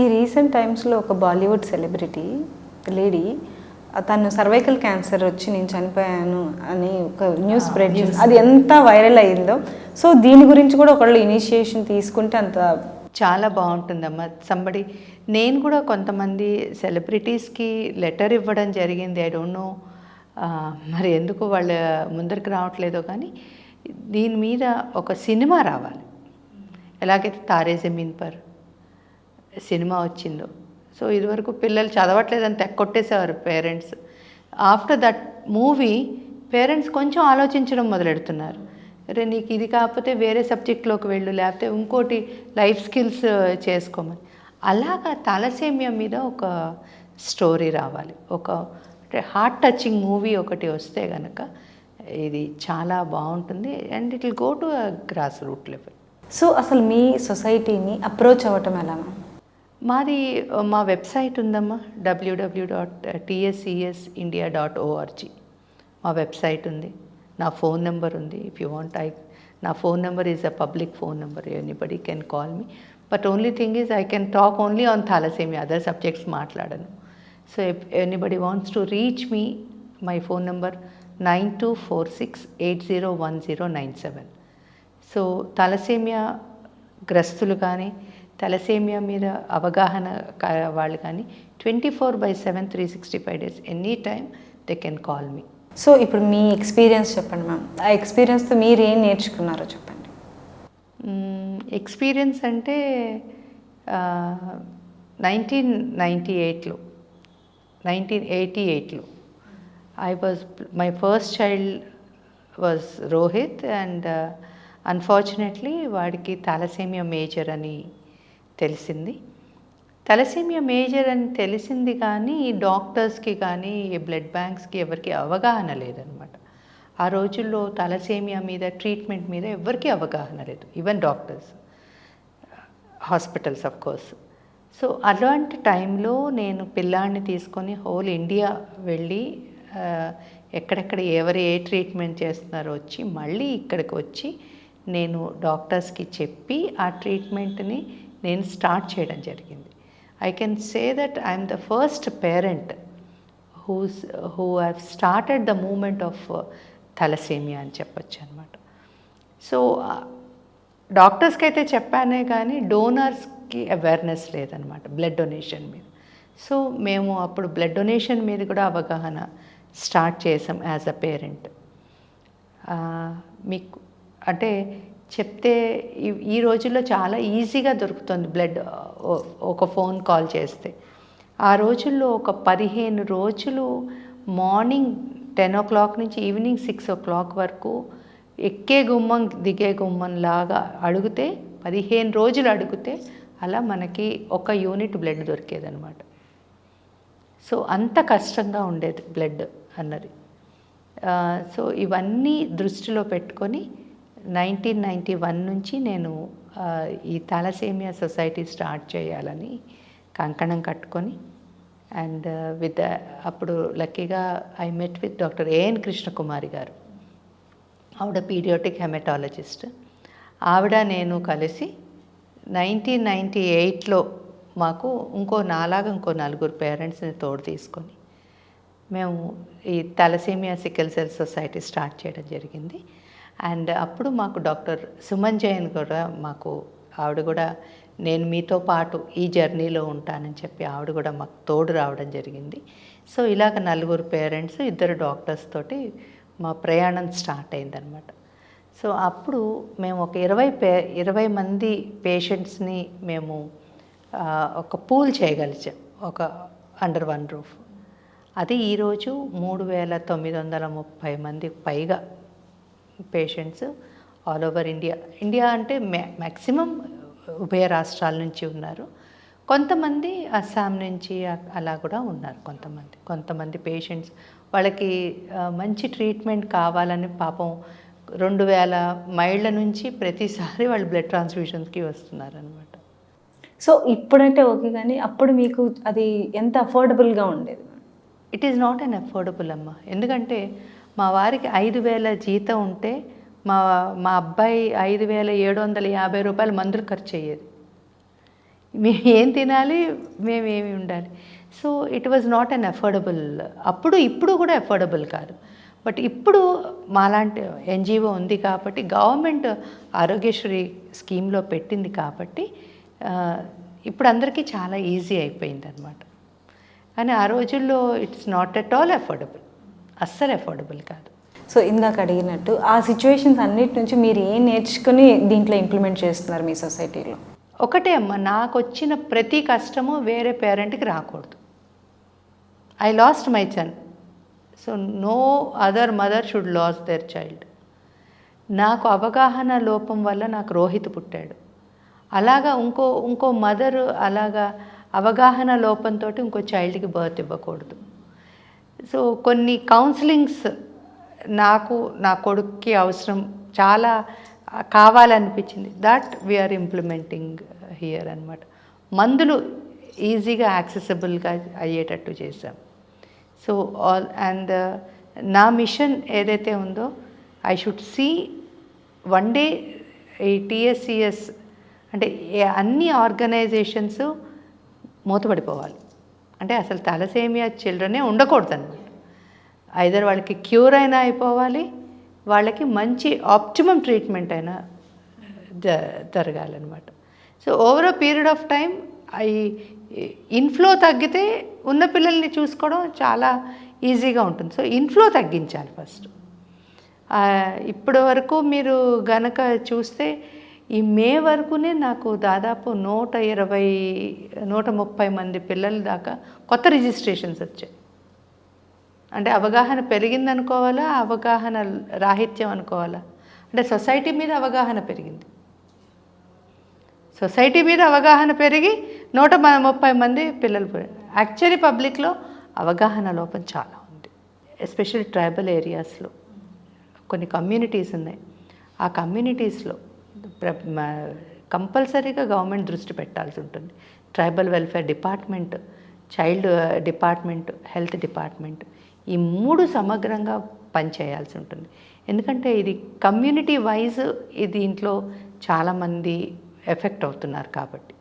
ఈ రీసెంట్ టైమ్స్లో ఒక బాలీవుడ్ సెలబ్రిటీ లేడీ తను సర్వైకల్ క్యాన్సర్ వచ్చి నేను చనిపోయాను అని ఒక న్యూస్ స్ప్రెడ్ చేసి అది ఎంత వైరల్ అయ్యిందో సో దీని గురించి కూడా ఒకళ్ళు ఇనిషియేషన్ తీసుకుంటే అంత చాలా బాగుంటుందమ్మా. సంబడి నేను కూడా కొంతమంది సెలబ్రిటీస్కి లెటర్ ఇవ్వడం జరిగింది. ఐ డోంట్ నో మరి ఎందుకు వాళ్ళ ముందరికి రావట్లేదో కానీ దీని మీద ఒక సినిమా రావాలి. ఎలాగైతే తారే జమీన్ పర్ సినిమా వచ్చిందో. సో ఇదివరకు పిల్లలు చదవట్లేదని తెక్కొట్టేసేవారు parents. After that movie parents కొంచెం ఆలోచించడం మొదలెడుతున్నారు. అరే నీకు ఇది కాకపోతే వేరే సబ్జెక్ట్లోకి వెళ్ళు లేకపోతే ఇంకోటి లైఫ్ స్కిల్స్ చేసుకోమని. అలాగా తలసేమియా మీద ఒక స్టోరీ రావాలి. ఒక అంటే హార్ట్ టచింగ్ మూవీ ఒకటి వస్తే కనుక ఇది చాలా బాగుంటుంది. And it will go to grass root level. So అసలు మీ సొసైటీని అప్రోచ్ అవ్వటం ఎలా మ్యామ్ మాది మా వెబ్సైట్ ఉందమ్మా WWW dot TSCS India dot ORG మా వెబ్సైట్ ఉంది. నా ఫోన్ నెంబర్ ఉంది ఇఫ్ యూ వాంట్ ఐ నా phone number is a public phone number anybody can call me but only thing is I can talk only on thalassemia other subjects మాట్లాడను. So anybody wants to reach me my phone number nine two four six eight zero one zero nine seven so thalassemia గ్రస్తులు కానీ thalassemia మీద అవగాహన వాళ్ళు కానీ twenty four by seven three sixty five days any time they can call me. So ఇప్పుడు మీ experience చెప్పండి ma'am. ఆ ఎక్స్పీరియన్స్తో మీరు ఏం నేర్చుకున్నారో చెప్పండి. ఎక్స్పీరియన్స్ అంటే నైన్టీన్ నైంటీ ఎయిట్లో నైన్టీన్ ఎయిటీ ఎయిట్లో. I was my first child was Rohit and unfortunately వాడికి థాలసేమియా మేజర్ అని తెలిసింది. తలసేమియా మేజర్ అని తెలిసింది కానీ డాక్టర్స్కి కానీ ఈ బ్లడ్ బ్యాంక్స్కి ఎవరికి అవగాహన లేదనమాట. ఆ రోజుల్లో తలసేమియా మీద ట్రీట్మెంట్ మీద ఎవరికీ అవగాహన లేదు. Even doctors. Hospitals of course so అలాంటి టైంలో నేను పిల్లాడిని తీసుకొని హోల్ ఇండియా వెళ్ళి ఎక్కడెక్కడ ఎవరు ఏ ట్రీట్మెంట్ చేస్తున్నారో వచ్చి మళ్ళీ ఇక్కడికి వచ్చి నేను డాక్టర్స్కి చెప్పి ఆ ట్రీట్మెంట్ని నేను స్టార్ట్ చేయడం జరిగింది. I can say that I'm the first parent whose who have started the movement of thalassemia అని చెప్పొచ్చు అనమాట సో డాక్టర్స్కి అయితే చెప్పానే కానీ డోనర్స్కి అవేర్నెస్ లేదనమాట బ్లడ్ డొనేషన్ మీద. సో మేము అప్పుడు బ్లడ్ డొనేషన్ మీద కూడా అవగాహన స్టార్ట్ చేసాం యాజ్ అ పేరెంట్ మీకు అంటే చెప్తే ఈ- ఈ రోజుల్లో చాలా ఈజీగా దొరుకుతుంది బ్లడ్ ఒక ఫోన్ కాల్ చేస్తే. ఆ రోజుల్లో ఒక పదిహేను రోజులు మార్నింగ్ టెన్ ఓ క్లాక్ నుంచి ఈవినింగ్ సిక్స్ ఓ క్లాక్ వరకు ఎక్కే గుమ్మం దిగే గుమ్మం లాగా అడిగితే పదిహేను రోజులు అడిగితే అలా మనకి ఒక యూనిట్ బ్లడ్ దొరికేదనమాట సో అంత కష్టంగా ఉండేది బ్లడ్ అన్నది. సో ఇవన్నీ దృష్టిలో పెట్టుకొని నైన్టీన్ నైంటీ వన్ నుంచి నేను ఈ థాలసేమియా సొసైటీ స్టార్ట్ చేయాలని కంకణం కట్టుకొని అండ్ విత్ అప్పుడు లక్కీగా I met with doctor A N Krishnakumari garu ఆవిడ పీడియోటిక్ హెమటాలజిస్ట్. ఆవిడ నేను కలిసి నైన్టీన్ నైంటీ ఎయిట్లో మాకు ఇంకో నాలాగా ఇంకో నలుగురు పేరెంట్స్ని తోడు తీసుకొని మేము ఈ thalassemia sickle cell society start చేయడం జరిగింది. అండ్ అప్పుడు మాకు డాక్టర్ సుమన్ జైన్ కూడా మాకు ఆవిడ కూడా నేను మీతో పాటు ఈ జర్నీలో ఉంటానని చెప్పి ఆవిడ కూడా మాకు తోడు రావడం జరిగింది. సో ఇలాగ నలుగురు పేరెంట్స్ ఇద్దరు డాక్టర్స్ తోటి మా ప్రయాణం స్టార్ట్ అయిందనమాట సో అప్పుడు మేము ఒక ఇరవై పే ఇరవై మంది పేషెంట్స్ని మేము ఒక పూల్ చేయగలిచాం ఒక అండర్ వన్ రూఫ్. అది ఈరోజు మూడు వేల తొమ్మిది వందల ముప్పై మంది పైగా patients all over India India అంటే మ్యా మ్యాక్సిమం ఉభయ రాష్ట్రాల నుంచి ఉన్నారు. కొంతమంది అస్సాం నుంచి అలా కూడా ఉన్నారు కొంతమంది. కొంతమంది పేషెంట్స్ వాళ్ళకి ఆ, మంచి ట్రీట్మెంట్ కావాలని పాపం రెండు వేల మైళ్ళ నుంచి ప్రతిసారి వాళ్ళు బ్లడ్ ట్రాన్స్ఫ్యూషన్స్కి వస్తున్నారు అనమాట సో ఇప్పుడంటే ఓకే కానీ అప్పుడు మీకు అది ఎంత అఫోర్డబుల్గా ఉండేది? It is not an affordable అమ్మ. ఎందుకంటే మా వారికి ఐదు వేల జీతం ఉంటే మా మా అబ్బాయి ఐదు వేల ఏడు వందల యాభై రూపాయలు మందులు ఖర్చు అయ్యేది. మేము ఏం తినాలి? మేము ఏమి ఉండాలి? So it was not unaffordable అప్పుడు ఇప్పుడు కూడా అఫోర్డబుల్ కాదు. బట్ ఇప్పుడు మాలాంటి ఎన్జిఓ ఉంది కాబట్టి గవర్నమెంట్ ఆరోగ్యశ్రీ స్కీమ్లో పెట్టింది కాబట్టి ఇప్పుడు అందరికీ చాలా ఈజీ అయిపోయింది అనమాట కానీ ఆ రోజుల్లో it's not at all affordable అస్సలు అఫోర్డబుల్ కాదు. సో ఇందాక అడిగినట్టు ఆ సిచ్యువేషన్స్ అన్నిటి నుంచి మీరు ఏం నేర్చుకుని దీంట్లో ఇంప్లిమెంట్ చేస్తున్నారు మీ సొసైటీలో ఒకటే అమ్మ నాకు వచ్చిన ప్రతి కష్టము వేరే పేరెంట్కి రాకూడదు. I lost my son so no other mother should lose their child నాకు అవగాహన లోపం వల్ల నాకు రోహిత్ పుట్టాడు. అలాగా ఇంకో ఇంకో మదర్ అలాగా అవగాహన లోపంతో ఇంకో చైల్డ్కి బర్త్ ఇవ్వకూడదు. సో కొన్ని కౌన్సిలింగ్స్ నాకు నా కొడుక్కి అవసరం చాలా కావాలనిపించింది. That we are implementing here అనమాట మందులు ఈజీగా యాక్సెసిబుల్గా అయ్యేటట్టు చేశాం. సో ఆల్ అండ్ నా మిషన్ ఏదైతే ఉందో I should see one day ఈ టీఎస్సిఎస్ అంటే అన్ని ఆర్గనైజేషన్స్ మూతపడిపోవాలి. అంటే అసలు తలసేమియా చిల్డ్రనే ఉండకూడదు అనమాట ఐదర్ వాళ్ళకి క్యూర్ అయినా అయిపోవాలి వాళ్ళకి మంచి ఆప్టిమమ్ ట్రీట్మెంట్ అయినా జ జరగాలన్నమాట. So over a period of time ఈ ఇన్ఫ్లో తగ్గితే ఉన్న పిల్లల్ని చూసుకోవడం చాలా ఈజీగా ఉంటుంది. సో ఇన్ఫ్లో తగ్గించాలి ఫస్ట్. ఇప్పటి వరకు మీరు గనక చూస్తే ఈ మే వరకునే నాకు దాదాపు నూట ఇరవై నూట ముప్పై మంది పిల్లల దాకా కొత్త రిజిస్ట్రేషన్స్ వచ్చాయి. అంటే అవగాహన పెరిగింది అనుకోవాలా అవగాహన రాహిత్యం అనుకోవాలా? అంటే సొసైటీ మీద అవగాహన పెరిగింది. సొసైటీ మీద అవగాహన పెరిగి నూట ముప్పై మంది పిల్లలు యాక్చువల్లీ పబ్లిక్లో అవగాహన లోపం చాలా ఉంది. ఎస్పెషల్లీ ట్రైబల్ ఏరియాస్లో. కొన్ని కమ్యూనిటీస్ ఉన్నాయి. ఆ కమ్యూనిటీస్లో కంపల్సరీగా గవర్నమెంట్ దృష్టి పెట్టాల్సి ఉంటుంది. Tribal welfare department child department health department ఈ మూడు సమగ్రంగా పనిచేయాల్సి ఉంటుంది. ఎందుకంటే ఇది కమ్యూనిటీ వైజ్ దీంట్లో చాలామంది ఎఫెక్ట్ అవుతున్నారు కాబట్టి.